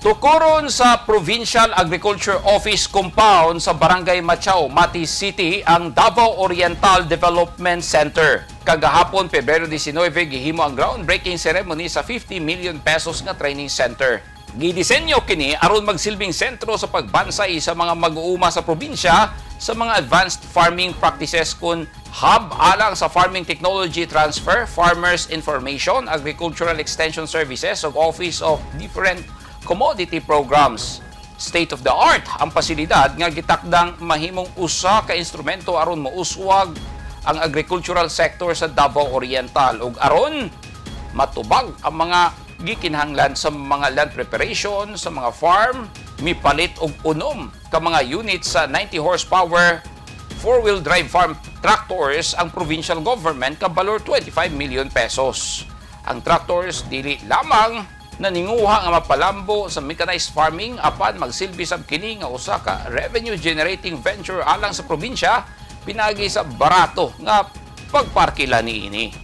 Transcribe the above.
Tukuron sa Provincial Agriculture Office Compound sa Barangay Machao, Mati City ang Davao Oriental Development Center. Kagahapon, Pebrero 19, gihimo ang groundbreaking ceremony sa 50 million pesos nga training center. Gidisenyo kini aron magsilbing sentro sa pagbansay sa mga mag-uuma sa probinsya sa mga advanced farming practices kun hub alang sa farming technology transfer, farmers information, agricultural extension services ug office of different commodity programs. State of the art ang pasilidad nga gitakdang mahimong usa ka instrumento aron mauswag ang agricultural sector sa Davao Oriental ug aron matubag ang mga gikinahanglan sa mga land preparation sa mga farm mipalit og unom ka mga units sa 90 horsepower four-wheel drive farm tractors ang provincial government kabalor 25 million pesos. Ang tractors dili lamang naninguha nga mapalambo sa mechanized farming apan magsilbi sab kini nga usa ka revenue generating venture alang sa probinsya pinagi sa barato nga pagparkila niini.